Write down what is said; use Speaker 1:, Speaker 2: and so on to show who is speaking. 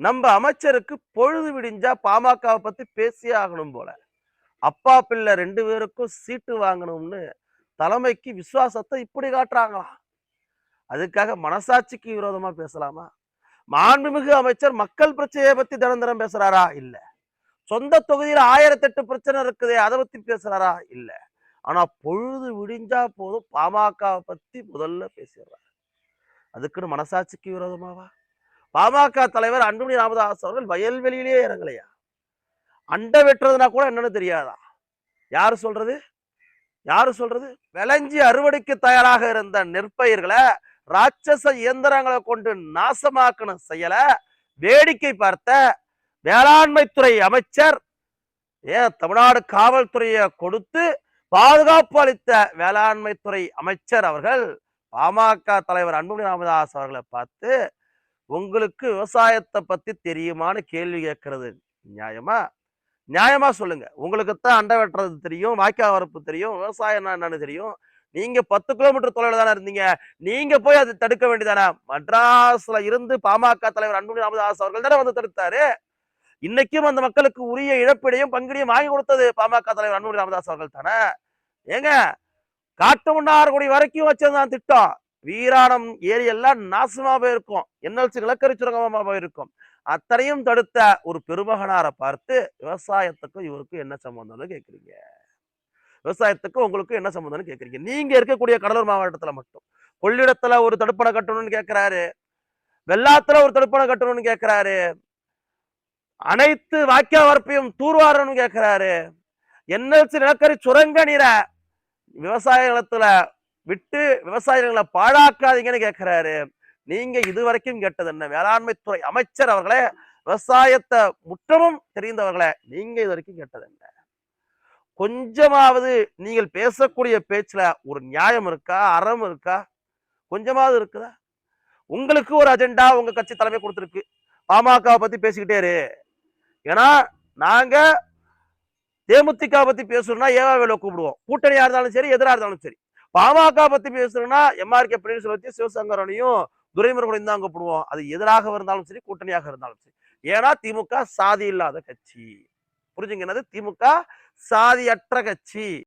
Speaker 1: நம்ம அமைச்சருக்கு பொழுது விடிஞ்சா பாமகவை பத்தி பேசியே ஆகணும் போல. அப்பா பிள்ளை ரெண்டு பேருக்கும் சீட்டு வாங்கணும்னு தலைமைக்கு விசுவாசத்தை இப்படி காட்டுறாங்களாம் அதுக்காக மனசாட்சிக்கு விரோதமா பேசலாமா? மாண்புமிகு அமைச்சர் மக்கள் பிரச்சனையை பத்தி தினம் பேசுறாரா? இல்ல. சொந்த தொகுதியில ஆயிரத்தி எட்டு பிரச்சனை இருக்குது அதை பத்தி பேசுறாரா? இல்ல. ஆனா பொழுது விடிஞ்சா போதும் பாமகவை பத்தி முதல்ல பேசிடுறாரு. அதுக்குன்னு மனசாட்சிக்கு விரோதமாவா? பாமக தலைவர் அன்புமணி ராமதாஸ் அவர்கள் வயல்வெளியிலேயே இறங்கலையா? அண்டை வெட்டுறதுனா கூட என்னன்னு தெரியாதா? யாரு சொல்றது? யாரு சொல்றது? விளைஞ்சி அறுவடைக்கு தயாராக இருந்த நெற்பயிர்களை ராட்சச இயந்திரங்களை கொண்டு நாசமாக்கணும் செயல வேடிக்கை பார்த்த வேளாண்மைத்துறை அமைச்சர் ஏன் தமிழ்நாடு காவல்துறையை கொடுத்து பாதுகாப்பு அளித்த வேளாண்மைத்துறை அமைச்சர் அவர்கள் பாமக தலைவர் அன்புமணி ராமதாஸ் அவர்களை பார்த்து உங்களுக்கு விவசாயத்தை பத்தி தெரியுமான்னு கேள்வி கேட்கறது. நியாயமா? நியாயமா சொல்லுங்க. உங்களுக்கு தான் அண்டை வெட்டுறது தெரியும் வாய்க்கா வரப்பு தெரியும் விவசாயம் என்னன்னு தெரியும். நீங்க பத்து கிலோமீட்டர் தொலைவில் தானே இருந்தீங்க. நீங்க போய் அதை தடுக்க வேண்டியதானே? மட்ராஸ்ல இருந்து பாமக தலைவர் அன்புமணி ராமதாஸ் அவர்கள் தானே வந்து தடுத்தாரு. இன்னைக்கும் அந்த மக்களுக்கு உரிய இழப்பீடையும் பங்கிடையும் வாங்கி கொடுத்தது பாமக தலைவர் அன்புமணி ராமதாஸ் அவர்கள் தானே. ஏங்க காட்டு முன்னார்குடி வரைக்கும் வச்சதுதான் திட்டம். வீராணம் ஏரி எல்லாம் நாசமா போயிருக்கும் என்எல்சி நிலக்கரி சுரங்கமா போயிருக்கும். அத்தனையும் தடுத்த ஒரு பெருமகனாரை பார்த்து விவசாயத்துக்கும் இவருக்கும் என்ன சம்பந்தம்னு கேட்குறீங்க விவசாயத்துக்கும் உங்களுக்கும் என்ன சம்பந்தம்னு கேட்குறீங்க நீங்க இருக்கக்கூடிய கடலூர் மாவட்டத்துல மட்டும். கொள்ளிடத்துல ஒரு தடுப்பணை கட்டணும்னு கேட்கிறாரு வெள்ளாத்துல ஒரு தடுப்பணை கட்டணும்னு கேட்கிறாரு அனைத்து வாக்கிய வரப்பையும் தூர்வாரணும்னு கேட்கிறாரு என்எல்சி நிலக்கரி சுரங்க நீரை விவசாய நிலத்துல விட்டு விவசாயிகளை பாழாக்காதீங்கன்னு கேட்கிறாரு. நீங்க இது வரைக்கும் கேட்டது என்ன? வேளாண்மைத்துறை அமைச்சர் அவர்களே விவசாயத்தை முற்றமும் தெரிந்தவர்களே நீங்க இது வரைக்கும் கேட்டது என்ன? கொஞ்சமாவது நீங்கள் பேசக்கூடிய பேச்சுல ஒரு நியாயம் இருக்கா? அறம் இருக்கா? கொஞ்சமாவது இருக்குதா? உங்களுக்கு ஒரு அஜெண்டா உங்க கட்சி தலைமை கொடுத்துருக்கு. பாமக பத்தி பேசிக்கிட்டே இரு. ஏன்னா நாங்க தேமுதிக பத்தி பேசணும்னா ஏவாவேல கூப்பிடுவோம். கூட்டணியா இருந்தாலும் சரி எதிராக இருந்தாலும் சரி. பாமக பத்தி பேசணும்னா எம்ஆர்கே பன்னீர்செல்வத்தையும் சிவசங்கரனையும் துரைமுருகனையும் தான் கூப்பிடுவோம் அது எதிராக இருந்தாலும் சரி கூட்டணியாக இருந்தாலும் சரி. ஏன்னா திமுக சாதி இல்லாத கட்சி. புரிஞ்சுங்க என்னது? திமுக சாதியற்ற கட்சி.